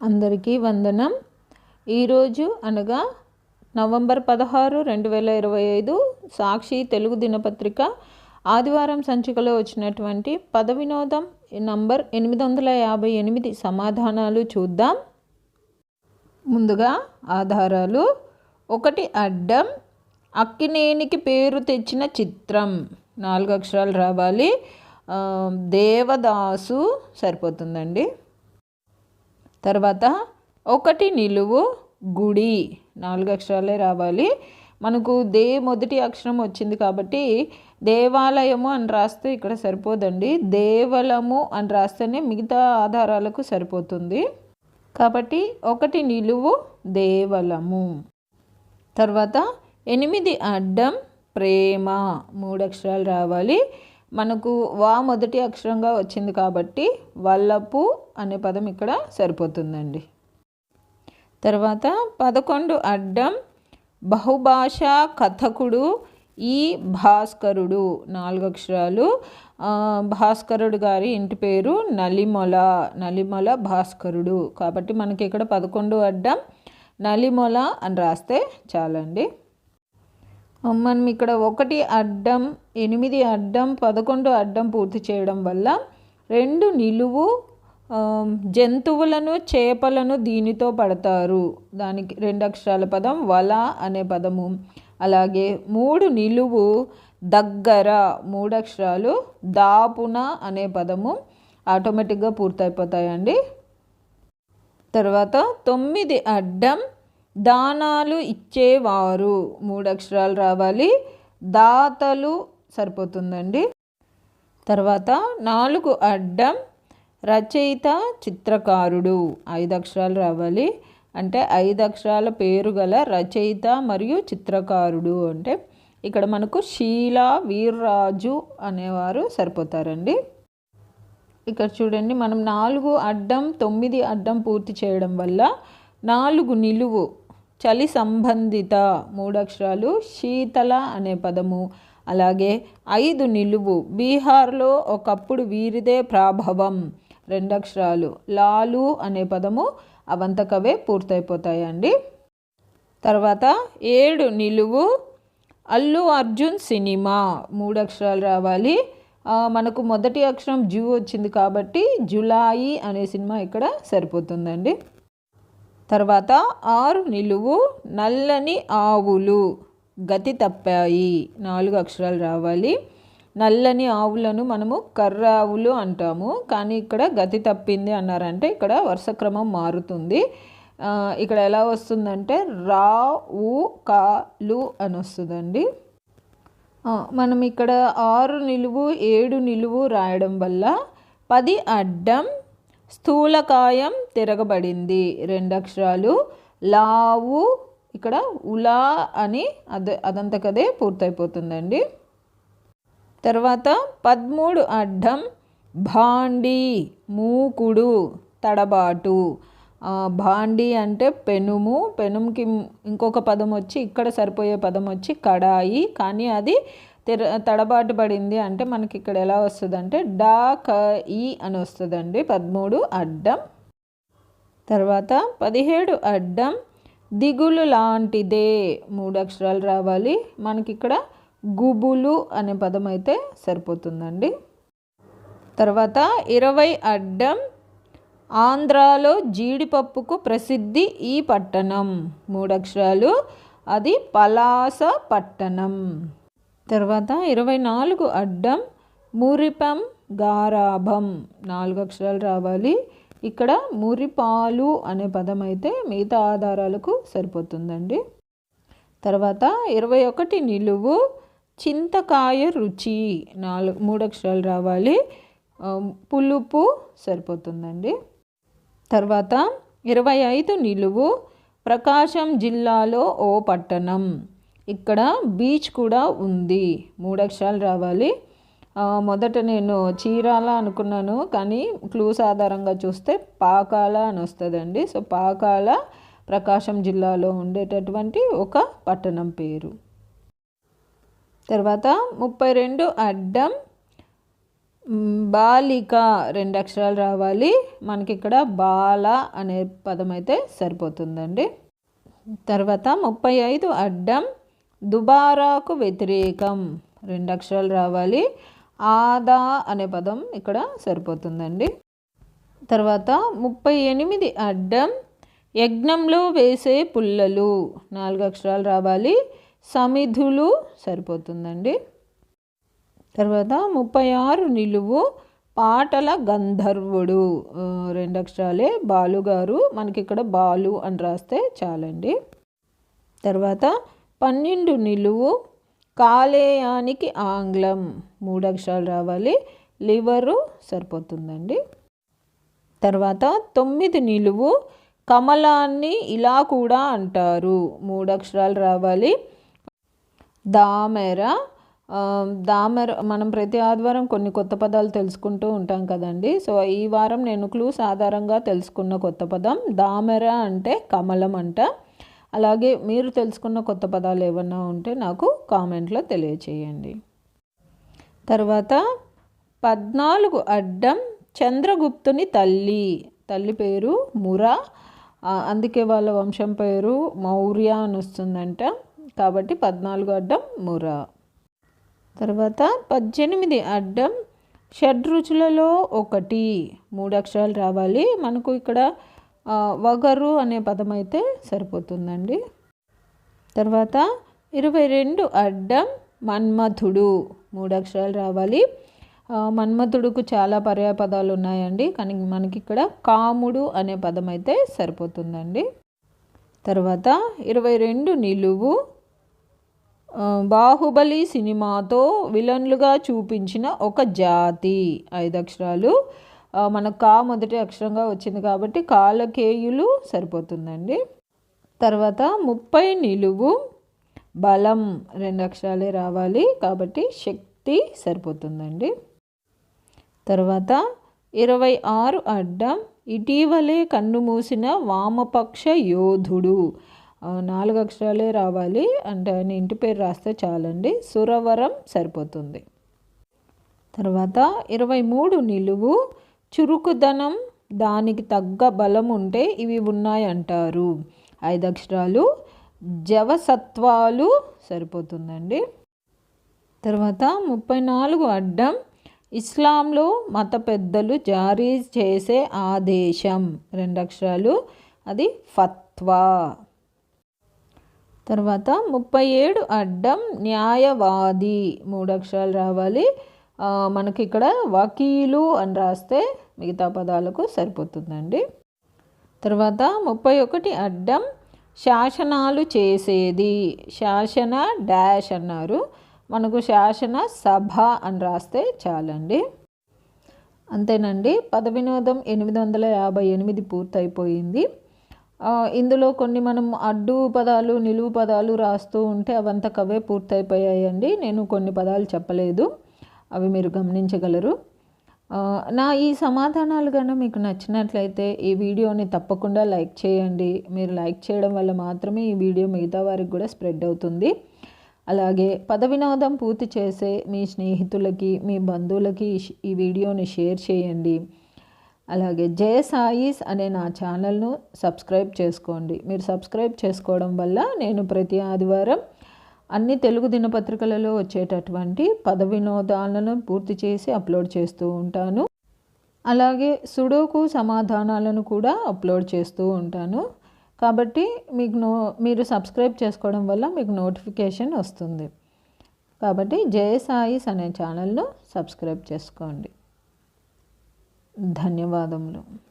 అందరికీ వందనం. ఈరోజు అనగా నవంబర్ పదహారు రెండు వేల ఇరవై ఐదు సాక్షి తెలుగు దినపత్రిక ఆదివారం సంచికలో వచ్చినటువంటి పద వినోదం నంబర్ ఎనిమిది వందల యాభై ఎనిమిది సమాధానాలు చూద్దాం. ముందుగా ఆధారాలు. ఒకటి అడ్డం అక్కినేనికి పేరు తెచ్చిన చిత్రం. నాలుగు అక్షరాలు రావాలి. దేవదాసు సరిపోతుందండి. తర్వాత ఒకటి నిలువు గుడి. నాలుగు అక్షరాలే రావాలి. మనకు దే మొదటి అక్షరం వచ్చింది కాబట్టి దేవాలయము అని రాస్తే ఇక్కడ సరిపోదండి. దేవలము అని రాస్తేనే మిగతా ఆధారాలకు సరిపోతుంది. కాబట్టి ఒకటి నిలువు దేవలము. తర్వాత ఎనిమిది అడ్డం ప్రేమ. మూడు అక్షరాలు రావాలి. మనకు వా మొదటి అక్షరంగా వచ్చింది కాబట్టి వల్లపు అనే పదం ఇక్కడ సరిపోతుందండి. తర్వాత పదకొండు అడ్డం బహుభాషా కథకుడు ఈ భాస్కరుడు నాలుగు అక్షరాలు. భాస్కరుడు గారి ఇంటి పేరు నలిమొల నలిమొల భాస్కరుడు. కాబట్టి మనకి ఇక్కడ పదకొండు అడ్డం నలిమొల అని రాస్తే చాలండి. మనం ఇక్కడ ఒకటి అడ్డం ఎనిమిది అడ్డం పదకొండు అడ్డం పూర్తి చేయడం వల్ల రెండు నిలువు జంతువులను చేపలను దీనితో పడతారు. దానికి రెండు అక్షరాల పదం వల అనే పదము. అలాగే మూడు నిలువు దగ్గర మూడు అక్షరాలు దాపున అనే పదము ఆటోమేటిక్గా పూర్తయిపోతాయండి. తర్వాత తొమ్మిది అడ్డం దానాలు ఇచ్చేవారు. మూడు అక్షరాలు రావాలి. దాతలు సరిపోతుందండి. తర్వాత నాలుగు అడ్డం రచయిత చిత్రకారుడు. ఐదు అక్షరాలు రావాలి. అంటే ఐదు అక్షరాల పేరు గల రచయిత మరియు చిత్రకారుడు అంటే ఇక్కడ మనకు శీల వీర్రాజు అనేవారు సరిపోతారండి. ఇక్కడ చూడండి మనం నాలుగు అడ్డం తొమ్మిది అడ్డం పూర్తి చేయడం వల్ల నాలుగు నిలువు చలి సంబంధిత మూడు అక్షరాలు శీతల అనే పదము అలాగే ఐదు నిలువు బీహార్లో ఒకప్పుడు వీరిదే ప్రాభవం రెండు అక్షరాలు లాలు అనే పదము అవంతకవే పూర్తయిపోతాయండి. తర్వాత ఏడు నిలువు అల్లు అర్జున్ సినిమా మూడు అక్షరాలు రావాలి మనకు మొదటి అక్షరం జూ వచ్చింది కాబట్టి జులాయి అనే సినిమా ఇక్కడ సరిపోతుందండి. తర్వాత ఆరు నిలువు నల్లని ఆవులు గతి తప్పాయి. నాలుగు అక్షరాలు రావాలి. నల్లని ఆవులను మనము కర్ర ఆవులు అంటాము. కానీ ఇక్కడ గతి తప్పింది అన్నారంటే ఇక్కడ వరుస క్రమం మారుతుంది. ఇక్కడ ఎలా వస్తుందంటే రా ఉ కా లు అని వస్తుందండి. మనం ఇక్కడ ఆరు నిలువు ఏడు నిలువు రాయడం వల్ల పది అడ్డం స్థూలకాయం తిరగబడింది. రెండు అక్షరాలు లావు ఇక్కడ ఉలా అని అదే అదంతకదే పూర్తయిపోతుందండి. తర్వాత పదమూడు అడ్డం భాండి మూకుడు తడబాటు. భాండీ అంటే పెనుము పెనుముకి ఇంకొక పదం వచ్చి ఇక్కడ సరిపోయే పదం వచ్చి కడాయి. కానీ అది తెర తడబాటు పడింది అంటే మనకి ఇక్కడ ఎలా వస్తుందంటే డా క ఈ అని వస్తుందండి పదమూడు అడ్డం. తర్వాత పదిహేడు అడ్డం దిగులు లాంటిదే. మూడు అక్షరాలు రావాలి. మనకి ఇక్కడ గుబులు అనే పదం అయితే సరిపోతుందండి. తర్వాత ఇరవై అడ్డం ఆంధ్రాలో జీడిపప్పుకు ప్రసిద్ధి ఈ పట్టణం. మూడు అక్షరాలు. అది పలాస పట్టణం. తర్వాత ఇరవై నాలుగు అడ్డం మురిపం గారాభం. నాలుగు అక్షరాలు రావాలి. ఇక్కడ మురిపాలు అనే పదం అయితే మిగతా ఆధారాలకు సరిపోతుందండి. తర్వాత ఇరవై ఒకటి నిలువు. చింతకాయ రుచి. నాలుగు మూడు అక్షరాలు రావాలి. పులుపు సరిపోతుందండి. తర్వాత ఇరవై ఐదు నిలువు ప్రకాశం జిల్లాలో ఓ పట్టణం. ఇక్కడ బీచ్ కూడా ఉంది. మూడు అక్షరాలు రావాలి. మొదట నేను చీరాల అనుకున్నాను కానీ క్లూస్ ఆధారంగా చూస్తే పాకాల అని వస్తుందండి. సో పాకాల ప్రకాశం జిల్లాలో ఉండేటటువంటి ఒక పట్టణం పేరు. తర్వాత ముప్పై రెండు అడ్డం బాలిక రెండు అక్షరాలు రావాలి. మనకి ఇక్కడ బాల అనే పదం అయితే సరిపోతుందండి. తర్వాత ముప్పై ఐదు అడ్డం దుబారాకు వ్యతిరేకం రెండు అక్షరాలు రావాలి. ఆదా అనే పదం ఇక్కడ సరిపోతుందండి. తర్వాత ముప్పై ఎనిమిది అడ్డం యజ్ఞంలో వేసే పుల్లలు నాలుగు అక్షరాలు రావాలి. సమిధులు సరిపోతుందండి. తర్వాత ముప్పై ఆరు నిలువు పాటల గంధర్వుడు రెండు అక్షరాలే బాలుగారు మనకి ఇక్కడ బాలు అని రాస్తే చాలండి. తర్వాత పన్నెండు నిలువు కాలేయానికి ఆంగ్లం మూడు అక్షరాలు రావాలి లివరు సరిపోతుందండి. తర్వాత తొమ్మిది నిలువు కమలాన్ని ఇలా కూడా అంటారు మూడు అక్షరాలు రావాలి దామెర దామెర మనం ప్రతి ఆదివారం కొన్ని కొత్త పదాలు తెలుసుకుంటూ ఉంటాం కదండి. సో ఈ వారం నేను క్లూస్ ఆధారంగా తెలుసుకున్న కొత్త పదం దామెర అంటే కమలం అంట. అలాగే మీరు తెలుసుకున్న కొత్త పదాలు ఏమన్నా ఉంటే నాకు కామెంట్లో తెలియచేయండి. తర్వాత పద్నాలుగు అడ్డం చంద్రగుప్తుని తల్లి. తల్లి పేరు మురా. అందుకే వాళ్ళ వంశం పేరు మౌర్య అని వస్తుందంట. కాబట్టి పద్నాలుగు అడ్డం మురా. తర్వాత పద్దెనిమిది అడ్డం షడ్రుచులలో ఒకటి. మూడు అక్షరాలు రావాలి. మనకు ఇక్కడ వగరు అనే పదం అయితే సరిపోతుందండి. తర్వాత ఇరవై రెండు అడ్డం మన్మథుడు మూడు అక్షరాలు రావాలి. మన్మథుడుకు చాలా పర్యాపదాలు ఉన్నాయండి. కానీ మనకి ఇక్కడ కాముడు అనే పదం అయితే సరిపోతుందండి. తర్వాత ఇరవై రెండు నిలువు బాహుబలి సినిమాతో విలన్లుగా చూపించిన ఒక జాతి. ఐదు అక్షరాలు. మనకు కా మొదటి అక్షరంగా వచ్చింది కాబట్టి కాలకేయులు సరిపోతుందండి. తర్వాత ముప్పై నిలువు బలం రెండు అక్షరాలే రావాలి కాబట్టి శక్తి సరిపోతుందండి. తర్వాత ఇరవై ఆరు అడ్డం ఇటీవలే కన్ను మూసిన వామపక్ష యోధుడు. నాలుగు అక్షరాలే రావాలి. అంటే ఆయన ఇంటి పేరు రాస్తే చాలండి. సురవరం సరిపోతుంది. తర్వాత ఇరవై మూడు నిలువు. చురుకుదనం దానికి తగ్గ బలం ఉంటే ఇవి ఉన్నాయంటారు. ఐదు అక్షరాలు. జవసత్వాలు సరిపోతుందండి. తర్వాత ముప్పై నాలుగు అడ్డం. ఇస్లాంలో మత పెద్దలు జారీ చేసే ఆదేశం. రెండు అక్షరాలు. అది ఫత్వా. తర్వాత ముప్పై ఏడు అడ్డం న్యాయవాది మూడు అక్షరాలు రావాలి. మనకి ఇక్కడ వకీలు అని రాస్తే మిగతా పదాలకు సరిపోతుందండి. తర్వాత ముప్పై ఒకటి అడ్డం శాసనాలు చేసేది. శాసన డాష్ అన్నారు. మనకు శాసన సభ అని రాస్తే చాలండి. అంతేనండి. పద వినోదం ఎనిమిది వందల యాభై ఎనిమిది పూర్తయిపోయింది. ఇందులో కొన్ని మనం అడ్డు పదాలు నిలువు పదాలు రాస్తూ ఉంటే అవంతకవే పూర్తయిపోయాయండి. నేను కొన్ని పదాలు చెప్పలేదు. అవి మీరు గమనించగలరు. నా ఈ సమాధానాలు కనుక మీకు నచ్చినట్లయితే ఈ వీడియోని తప్పకుండా లైక్ చేయండి. మీరు లైక్ చేయడం వల్ల మాత్రమే ఈ వీడియో మిగతా వారికి కూడా స్ప్రెడ్ అవుతుంది. అలాగే పద వినోదం పూర్తి చేసే మీ స్నేహితులకి మీ బంధువులకి ఈ వీడియోని షేర్ చేయండి. అలాగే జయ సాయిస్ అనే నా ఛానల్ను సబ్స్క్రైబ్ చేసుకోండి. మీరు సబ్స్క్రైబ్ చేసుకోవడం వల్ల నేను ప్రతి ఆదివారం అన్ని తెలుగు దినపత్రికలలో వచ్చేటటువంటి పద వినోదాలను పూర్తి చేసి అప్లోడ్ చేస్తూ ఉంటాను. అలాగే సుడోకు సమాధానాలను కూడా అప్లోడ్ చేస్తూ ఉంటాను. కాబట్టి మీకు నో మీరు సబ్స్క్రైబ్ చేసుకోవడం వల్ల మీకు నోటిఫికేషన్ వస్తుంది. కాబట్టి జయ సాయిస్ అనే ఛానల్ను సబ్స్క్రైబ్ చేసుకోండి. ధన్యవాదములు.